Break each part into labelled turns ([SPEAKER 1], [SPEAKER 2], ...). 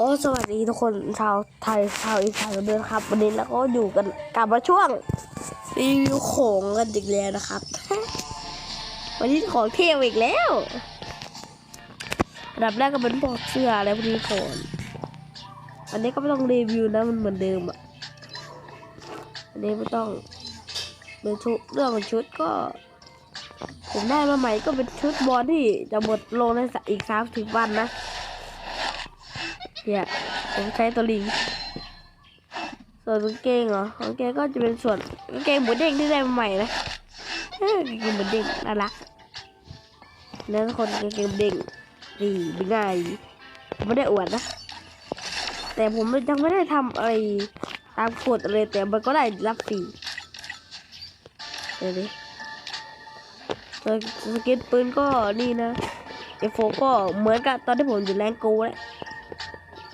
[SPEAKER 1] ก็สวัสดีทุกคนชาวไทยชาวอีสานกันด้วยนครับ วันนี้เราก็อยู่กันกลับมาช่วงรีวิวของกันอีกแล้วนะครับ วันนี้ของเที่ยวอีกแล้วอันดับแรกก็เป็นพวกเสื้ออะไรพวกนี้ก่อนอันนี้ก็ไม่ต้องรีวิวนะมันเหมือนเดิมอะอันนี้ไม่ต้องเป็นชุดเรื่องของชุดก็ผมได้มาใหม่ก็เป็นชุดบอลที่จะหมดลงในอีกสามสิบวันนะ เนี่ยผมใช้ตัวลิง ส่วนกางเกงเหรอกางเกงก็จะเป็นส่วนกางเกงหมูเด้งที่ได้มาใหม่นะเอ้ยกางเกงหมูเด้งน่ารักแล้วคนกางเกงหมูเด้งดีเป็นไงไม่ได้อวดนะแต่ผมยังไม่ได้ทำอะไรตามกฎเลยแต่มันก็ได้รับฟรีเดี๋ยวดิส่วนสก็ตปืนก็นี่นะเอฟโฟก็เหมือนกับตอนที่ผมอยู่แรงโกแหละ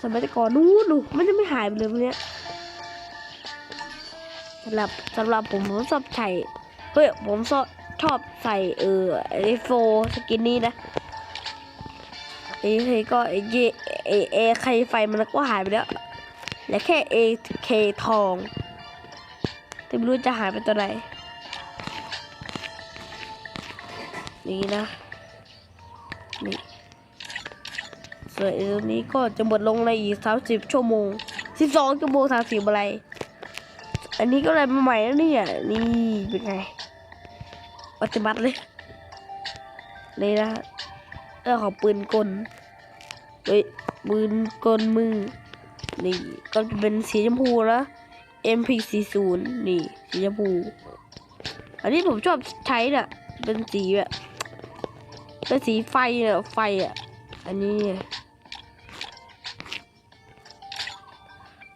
[SPEAKER 1] สมัยแต่ก่อนนู้นดูมันจะไม่หายไปเลยวกเนี้สำหรับสำหรับผมผมชอบใส่เฮ้ยผมชอบชอบใส่เออไอโฟสกินนี้นะไอ้เฮ้ก็ไอเยไอเอใครไฟมันก็หายไปแล้วเหลือแค่เอเคทองแต่ไม่รู้จะหายไปตัวไหนนี่นะนี่ ส่วนอ้ตัวนี้ก็จะหมดลงในอีกสามสิบชั่วโมงสิบสองชั่วโมงสามสิบอะไร อันนี้ก็อะไรใหม่แล้วเนี่ยนี่เป็นไงปฏิบัติเลย เลยนะเรื่องของปืนกลเฮ้ยปืนกลมือ นี่ก็จะเป็นสีชมพูนะ MP40 นี่สีชมพู อันนี้ผมชอบใช้น่ะ เป็นสีแบบเป็นสีไฟเนี่ยไฟอะ อันนี้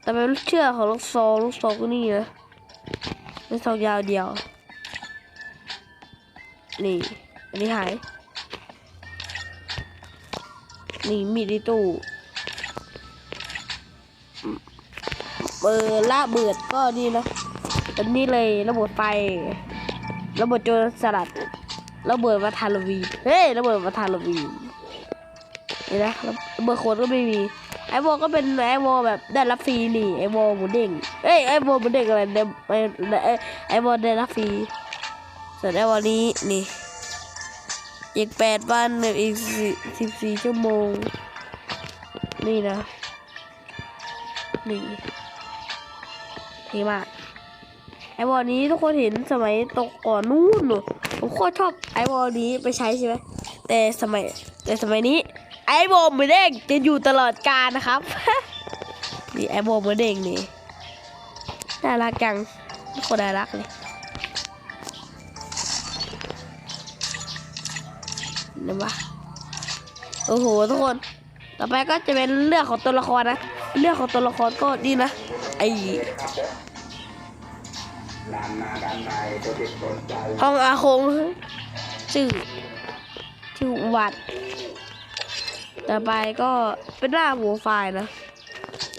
[SPEAKER 1] แต่เป็นเชือกของลูกซองลูกซองก็นี่นะลูกซองยาวเดียว นี่ อันนี้หาย นี่มีดในตู้เบอร์ละเบิดก็นี่นะอันนี้เลยระเบิดไฟ ระเบิดโจรสลัด ระเบิดวัทาลวี เฮ้ยระเบิดวัทาลวีนี่นะแล้วเบอร์โค้ดก็ไม่มี ไอวอลก็เป็นไอวอลแบบได้รับฟรีนี่ไอวอลหมูเด้งเอ้ยไอวอลหมูเด้งอะไรได้ไอไอวอลได้รับฟรีส่วนไอวอลนี้นี่อีกแปดวันอีกสิบสี่ชั่วโมง นี่นะนี่นี่มากไอวอลนี้ทุกคนเห็นสมัยตกก่อนนู้นหนูผมโคตรชอบไอวอลนี้ไปใช้ใช่ไหมแต่สมัยแต่สมัยนี้ ไอโบมมือเด้งจะอยู่ตลอดกาลนะครับ นี่ไอโบมมือเด้งนี่ น่ารักจังโคนน่ารักเลยเห็นปะโอ้โหทุกคน ต่อไปก็จะเป็นเรื่องของตัวละครนะ เรื่องของตัวละครก็ดีนะ ไอห้องอาคงชื่อชื่อวัด ต่อไปก็เป็นหน้าโปรไฟล์นะ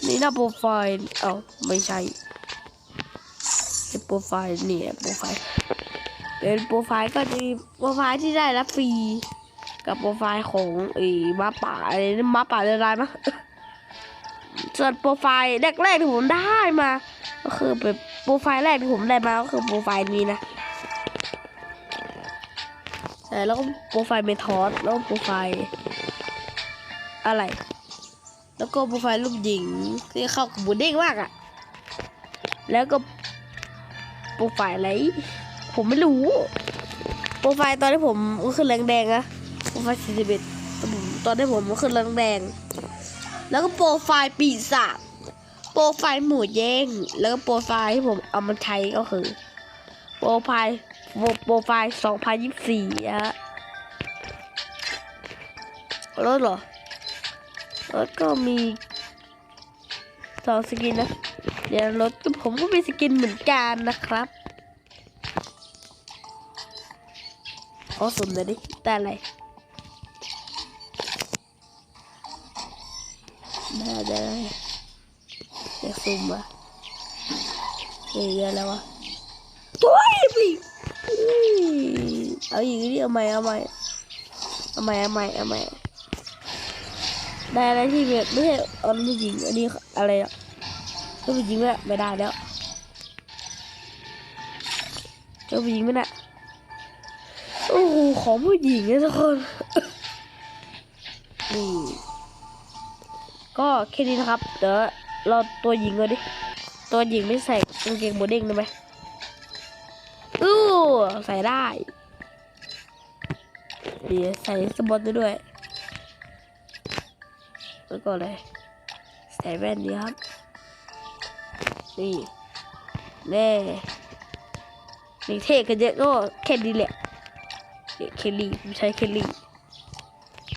[SPEAKER 1] นี่หน้าโปรไฟล์เอ้าไม่ใช่เป็นโปรไฟล์นี่โปรไฟล์เป็นโปรไฟล์ก็จะมีโปรไฟล์ที่ได้รับฟรีกับโปรไฟล์ของไอ้มาป่าอะไรนี่มาป่าเรือนรมะส่วนโปรไฟล์แรกๆที่ผมได้มา ก็คือเป็นโปรไฟล์แรกที่ผมได้มาก็คือโปรไฟล์นี้นะใช่แล้วก็โปรไฟล์เมทอสแล้วโปรไฟล์ อะไร แล้วก็โปรไฟล์รูปหญิงที่เข้ากับบูเด้งมากอะ่ะ แล้วก็โปรไฟล์อะไร ผมไม่รู้ โปรไฟล์ตอนที่ผมก็ขึ้นแรงแดงอะโปรไฟล์สี่สิบเอ็ดตอนที่ผมก็ขึ้นแรงแดง แล้วก็โปรไฟล์ปีศาจโปรไฟล์หมูแย่งแล้วก็โปรไฟล์ที่ผมเอามาใช้ก็คือ โปรไฟล์โปรโปรไฟล์สองพันยี่สิบสี่อะฮะรถเหรอ รถก็มีสองสกินนะ เดี๋ยวรถก็ผมก็มีสกินเหมือนกันนะครับขอสุ่มหน่อยดิได้อะไรได้ได้ได้เดี๋ยวสุ่มอะเฮ้ยได้แล้ววะตัวไอ้พี่อุ้ยเอาอย่างนี้เอาใหม่เอาใหม่เอาใหม่เอาใหม่เอาใหม่ ได้อะไรที่แบบไม่ใช่เอาผู้หญิงอันนี้อะไรอะผู้หญิงไม่ไม่ได้แล้วเจ้าผู้หญิงไม่ได้โอ้โหของผู้หญิงนี่ยทุกคนนี่ก็แค่นี้นะครับเดี๋ยวเราตัวหญิงก่อนดิตัวหญิงไม่ใส่กางเกงโมเด้งได้ไหมอู้ใส่ได้เดี๋ยวใส่สปอตด้วย แล้วก็เลยใส่แว่นดีครับ นี่แน่นี่เท่กันเยอะก็แค่ดีแหละเคลลี่ผมใช้เคลลี่